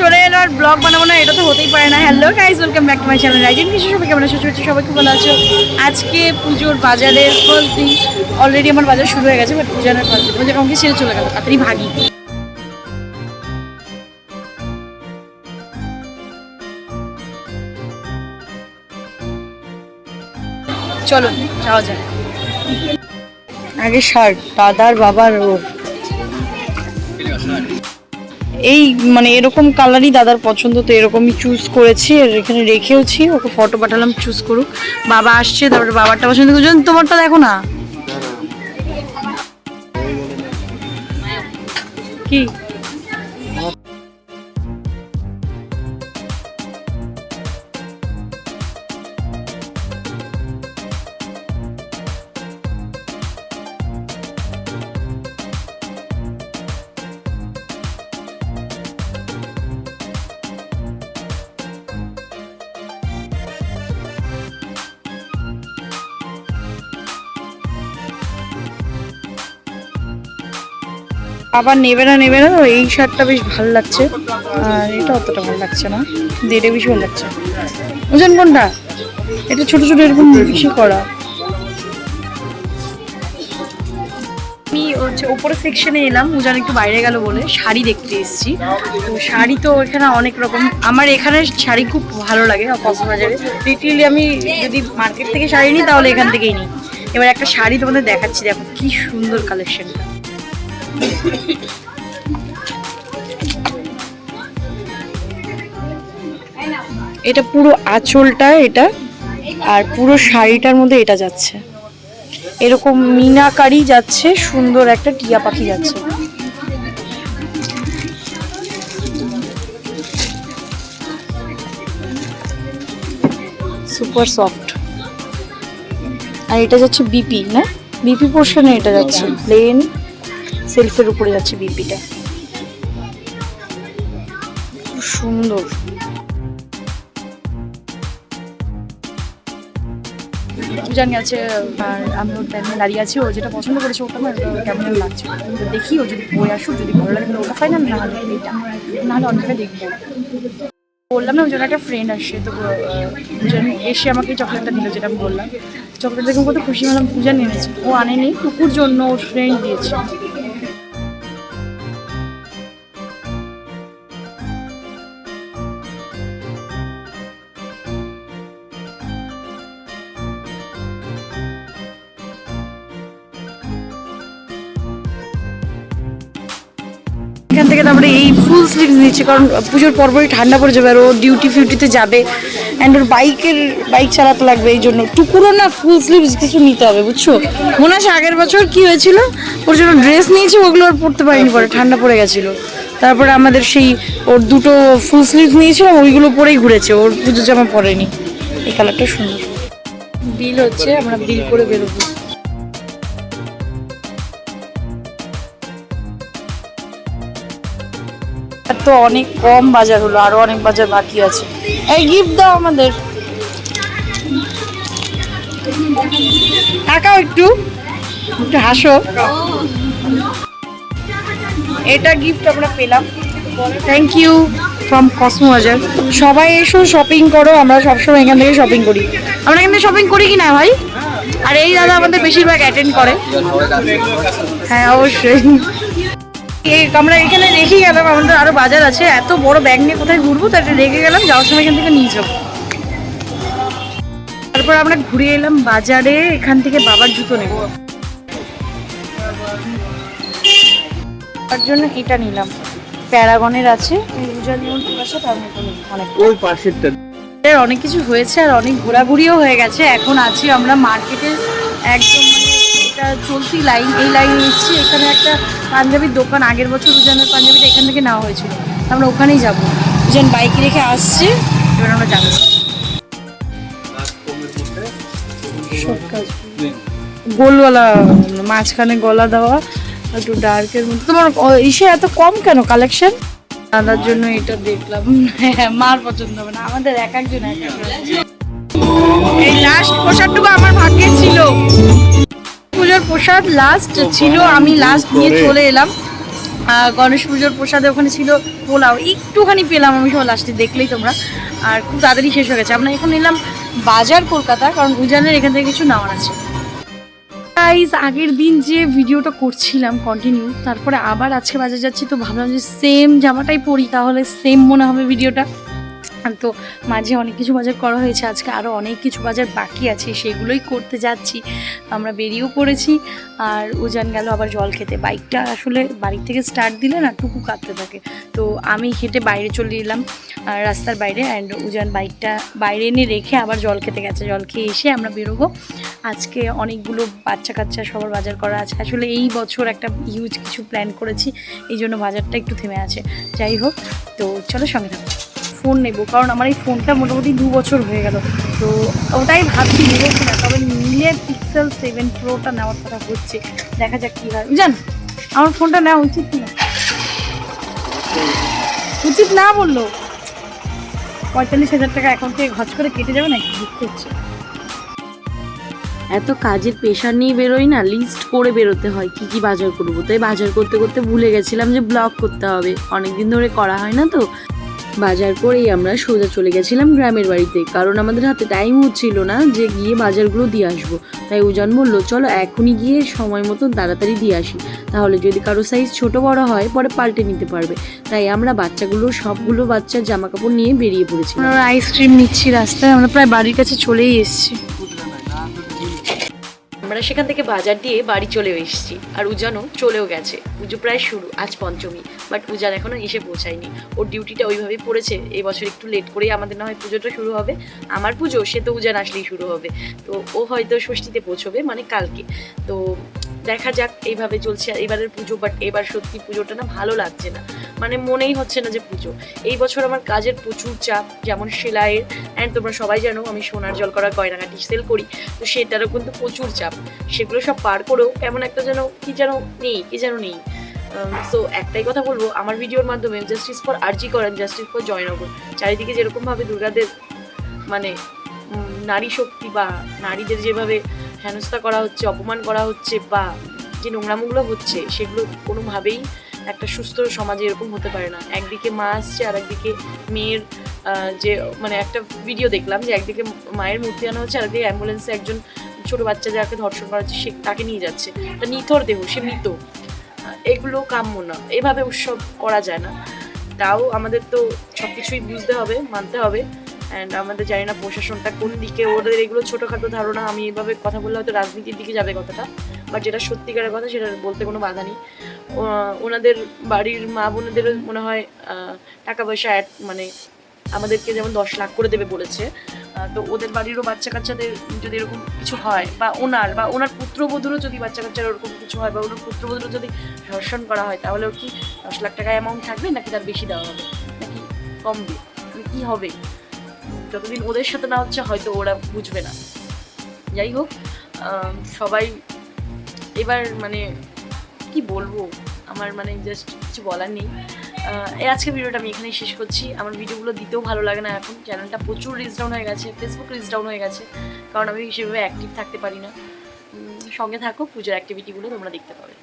চলে এলো আর ব্লগ বানাবো না, এটা তো হতেই পারে না। Hello guys welcome back to my channel Ryzen কিছু সবাই কেমন আছো? সবাই খুব ভালো আছো? আজকে পুজোর বাজারের ফার্স্ট দিন অলরেডি আমার বাজার শুরু হয়ে গেছে বাট পুজোর ফার্স্ট দিন। পুজোর আমাকে চলে গেল, তাড়াতাড়ি ভাগি। চলো, যাওয়া যাক। আগে শার্ট, দাদার বাবার ওর। এই মানে এরকম কালারই দাদার পছন্দ, তো এরকমই চুজ করেছি। আর এখানে রেখেওছি, ওকে ফটো পাঠালাম চুজ করুক। বাবা আসছে, তারপরে বাবারটা পছন্দ করছেন তোমারটা দেখো না। কি? আবার নেবে না নেবে না এই শার্টটা বেশ ভালো লাগছে। আর এটা অতটা ভালো লাগছে না। কিন্তু বেশি ভালো লাগছে। বুঝলেন কোনটা? এটা ছোট ছোট এরকম বেশি করা। আমি হচ্ছে ওপরের সেকশনে এলাম উজান একটু বাইরে গেল বলে শাড়ি দেখতে এসেছি। তো শাড়ি তো এখানে অনেক রকম। আমার এখানে শাড়ি খুব ভালো লাগে কক্সবাজারে লিটারালি আমি যদি মার্কেট থেকে শাড়ি নিই, তাহলে এখান থেকেই নিই। এবার একটা শাড়ি তোমাদের দেখাচ্ছি, দেখো কি সুন্দর কালেকশনটা এটা পুরো আঁচলটা এটা আর পুরো শাড়িটার মধ্যে এটা যাচ্ছে। এরকম মিনাকারি যাচ্ছে সুন্দর একটা টিয়া পাখি যাচ্ছে। সুপার সফট আর এটা যাচ্ছে বিপি না? বিপি পোর্শনে এটা যাচ্ছে। প্লেন সেলফের উপরে যাচ্ছে বিপিটা। খুব সুন্দর। জানি আছে, আর আমি ওর টাইমে দাঁড়িয়ে আছি, ও যেটা পছন্দ করেছে ওটা আমার কেমন লাগছে। দেখি, ও যদি বই আসুক, যদি ভালো লাগে ওটা ফাইনাল না হলে এটা নাহলে জায়গায় দেখব। বললাম না ওই জন্য একটা ফ্রেন্ড আসছে তো দুজন এসে আমাকে চকলেটটা দিল, যেটা আমি বললাম। চকলেট দেখে কত খুশি হলাম, পূজা নেমেছে। ও আনেনি, টুকুর জন্য ওর ফ্রেন্ড দিয়েছে। থেকে তারপরে এই ফুল স্লিভস নিচ্ছে, কারণ পুজোর পরপরই ঠান্ডা পড়ে যাবে আর ও ডিউটি ফিউটিতে যাবে। অ্যান্ড ওর বাইকের, বাইক চালাতে লাগবে এই জন্য। টুকুরও না ফুল স্লিভস কিছু নিতে হবে, বুঝছ? মনে আছে আগের বছর কি হয়েছিল? ওর জন্য ড্রেস নিয়েছি, ওগুলো আর পরতে পারিনি পরে, ঠান্ডা পড়ে গেছিল। তারপরে আমাদের সেই ওর দুটো ফুল স্লিভস নিয়েছিলাম, ওইগুলো পরেই ঘুরেছে, ওর পুজো জামা পরেনি। এই কালারটা সুন্দর। বিল হচ্ছে, আমরা বিল করে বেরোবো। তো অনেক কম বাজার হলো, আরও অনেক বাজার বাকি আছে। এই গিফট দাও আমাদের। তাকাও একটু একটু হাসো। এটা গিফট আমরা পেলাম। থ্যাংক ইউ ফ্রম কসমো বাজার সবাই এসো শপিং করো, আমরা সবসময় এখান থেকে শপিং করি। আমরা এখান থেকে শপিং করি কি না ভাই? আর এই দাদা আমাদের বেশিরভাগ অ্যাটেন্ড করে। হ্যাঁ অবশ্যই। আমরা এখানে রেখে গেলাম আমাদের আরও বাজার আছে এত বড় ব্যাগ নিয়ে কোথায় ঘুরবো? তাই রেখে গেলাম যাওয়ার সময় এখান থেকে নিয়ে যাব। তারপর আমরা ঘুরে এলাম বাজারে এখান থেকে বাবার জুতো নেব। তার জন্য এটা নিলাম। প্যারাগনের আছে। ওই পাশেরটা। অনেক কিছু হয়েছে আর অনেক ঘোরাঘুরিও হয়ে গেছে। এখন আছি আমরা মার্কেটে একদম মানে এটা চলতি লাইন এই লাইনে এসেছি এখানে একটা পাঞ্জাবির দোকান আগের বছর উজানের পাঞ্জাবিটা এখান থেকে নেওয়া হয়েছিল। আমরা ওখানেই যাব। উজান বাইক রেখে আসছে এবার আমরা সব গোলওয়ালা মাঝখানে গলা দেওয়া একটু ডার্কের মধ্যে। তোমার ইসে এত কম কেন কালেকশন দাদার জন্য এটা দেখলাম। হ্যাঁ, মার পছন্দ হবে না আমাদের এক একজন এক একজন এই লাস্ট পোশাকটুকু আমার ভাগ্যে ছিল। প্রসাদ লাস্ট ছিল আমি লাস্ট নিয়ে চলে এলাম। গণেশ পুজোর প্রসাদে ওখানে ছিল পোলাও। একটুখানি পেলাম আমি সব লাস্টে দেখলেই তোমরা। আর খুব তাড়াতাড়ি শেষ হয়ে গেছে। আমরা এখন এলাম বাজার কলকাতা কারণ উজানের এখান থেকে কিছু নেওয়ার আছে। গাইজ আগের দিন যে ভিডিওটা করছিলাম কন্টিনিউ তারপরে আবার আজকে বাজার যাচ্ছি তো ভাবলাম যে সেম জামাটাই পরি তাহলে সেম মনে হবে ভিডিওটা। তো মাঝে অনেক কিছু বাজার করা হয়েছে, আজকে আরও অনেক কিছু বাজার বাকি আছে, সেগুলোই করতে যাচ্ছি। আমরা বেরিয়েও পড়েছি, আর উজান গেল আবার জল খেতে। বাইকটা আসলে বাড়ি থেকে স্টার্ট দিলে না টুকু কাঁপতে থাকে। তো আমি হেঁটে বাইরে চলে এলাম রাস্তার বাইরে অ্যান্ড উজান বাইকটা বাইরে এনে রেখে আবার জল খেতে গেছে। জল খেয়ে এসে আমরা বেরোবো। আজকে অনেকগুলো বাচ্চা কাচ্চা সবার বাজার করা আছে। আসলে এই বছর একটা হিউজ কিছু প্ল্যান করেছি, এই জন্য বাজারটা একটু থেমে আছে। যাই হোক, তো চলো সঙ্গে থাকো। ফোন নেব, কারণ আমার এই ফোনটা মোটামুটি দু বছর হয়ে গেল। তো ওটাই ভাবছি নেব কিনা তবে নিলে পিক্সেল সেভেন প্রোটা নেওয়ার কথা হচ্ছে, দেখা যাক কী হয়। বুঝলেন আমার ফোনটা নেওয়া উচিত কিনা? উচিত না বলল। পঁয়তাল্লিশ হাজার টাকা অ্যাকাউন্ট থেকে ঘচ করে কেটে যাবে না বুঝতে হচ্ছে। এত কাজের প্রেশার নিয়ে বেরোই না লিস্ট করে বেরোতে হয়, কি কি বাজার করব। তাই বাজার করতে করতে ভুলে গেছিলাম যে ব্লগ করতে হবে। অনেকদিন ধরে করা হয় না তো। বাজার করেই আমরা সোজা চলে গেছিলাম গ্রামের বাড়িতে। কারণ আমাদের হাতে টাইম হচ্ছিল না যে গিয়ে বাজারগুলো দিয়ে আসব। তাই ওজন বলল, চলো এখনই গিয়ে সময় মতো তাড়াতাড়ি দিয়ে আসি। তাহলে যদি কারও সাইজ ছোট বড় হয়, পরে পাল্টে নিতে পারবে। তাই আমরা বাচ্চাগুলো, সবগুলো বাচ্চার জামা কাপড় নিয়ে বেরিয়ে পড়েছি আইসক্রিম নিচ্ছি রাস্তায়, আমরা প্রায় বাড়ির কাছে চলেই এসেছি। আমরা সেখান থেকে বাজার দিয়ে বাড়ি চলেও এসেছি। আর উজানও চলেও গেছে। পুজো প্রায় শুরু, আজ পঞ্চমী। বাট উজান এখনও এসে পৌঁছায়নি। ওর ডিউটিটা ওইভাবেই পড়েছে। এবছর বছর একটু লেট করেই আমাদের না হয় পুজোটা শুরু হবে। আমার পুজো, সে তো উজান আসলেই শুরু হবে। তো ও হয়তো ষষ্ঠীতে পৌঁছবে মানে কালকে। তো দেখা যাক এইভাবে চলছে এবারের পুজো বাট এবার সত্যি পুজোটা না ভালো লাগছে না। মানে মনেই হচ্ছে না যে পুজো। এই বছর আমার কাজের প্রচুর চাপ, যেমন সেলাইয়ের। অ্যান্ড তোমরা সবাই জানো আমি সোনার জল করা গয়নাঘাটি সেল করি, তো সেটারও কিন্তু প্রচুর চাপ। সেগুলো সব পার করেও কেমন একটা যেন, কি যেন নেই, কি যেন নেই। সো একটাই কথা বলব, আমার ভিডিওর মাধ্যমে জাস্টিস ফর আরজি করেন জাস্টিস ফর জয়নগর চারিদিকে যেরকমভাবে দুর্গাদের মানে নারী শক্তি বা নারীদের যেভাবে হেনস্থা করা হচ্ছে, অপমান করা হচ্ছে বা যে নোংরামুগুলো হচ্ছে, সেগুলো কোনোভাবেই একটা সুস্থ সমাজে এরকম হতে পারে না। একদিকে মা আসছে আর একদিকে মেয়ের যে মানে একটা ভিডিও দেখলাম যে একদিকে মায়ের মূর্তি আনা হচ্ছে আর একদিকে অ্যাম্বুলেন্সে একজন ছোট বাচ্চা যাকে ধর্ষণ করা হচ্ছে, সে তাকে নিয়ে যাচ্ছে। একটা নিথর দেহ, সে মৃত। এগুলো কাম্য না। এভাবে উৎসব করা যায় না। তাও আমাদের তো সব কিছুই বুঝতে হবে, মানতে হবে। অ্যান্ড আমাদের জানি না প্রশাসনটা কোন দিকে, ওদের এগুলো ছোটোখাটো ধারণা, আমি এভাবে কথা বললে হয়তো রাজনীতির দিকে যাবে কথাটা বাট যেটা সত্যিকারের কথা সেটা বলতে কোনো বাধা নেই। ওনাদের বাড়ির মা বোনেদেরও মনে হয় টাকা পয়সা অ্যাড মানে আমাদেরকে যেমন দশ লাখ করে দেবে বলেছে তো ওদের বাড়িরও বাচ্চা কাচ্চাদের যদি এরকম কিছু হয়, বা ওনার বা ওনার পুত্রবধূরও যদি বাচ্চা কাচ্চার ওরকম কিছু হয়, বা ওনার পুত্রবধূরও যদি ধর্ষণ করা হয়, তাহলে ওর কি দশ লাখ টাকা অ্যামাউন্ট থাকবে, নাকি তার বেশি দেওয়া হবে? নাকি কমবে? মানে কী হবে? যতদিন ওদের সাথে না হচ্ছে, হয়তো ওরা বুঝবে না। যাই হোক সবাই এবার মানে কি বলব, আমার মানে জাস্ট কিছু বলার নেই। এই আজকে ভিডিওটা আমি এখানেই শেষ করছি। আমার ভিডিওগুলো দিতেও ভালো লাগে না এখন। চ্যানেলটা প্রচুর রিচ ডাউন হয়ে গেছে ফেসবুক রিচ ডাউন হয়ে গেছে, কারণ আমি সেভাবে অ্যাক্টিভ থাকতে পারি না। সঙ্গে থাকো, পুজোর অ্যাক্টিভিটিগুলো তোমরা দেখতে পাবে।